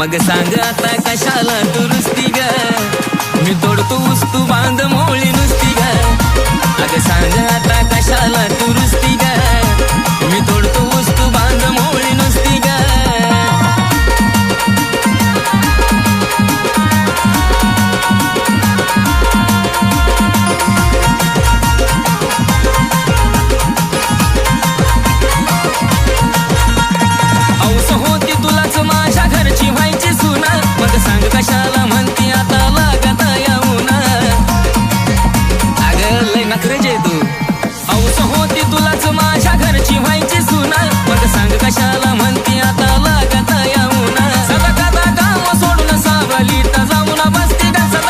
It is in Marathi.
मग सांग आता कशाला दुरुस्ती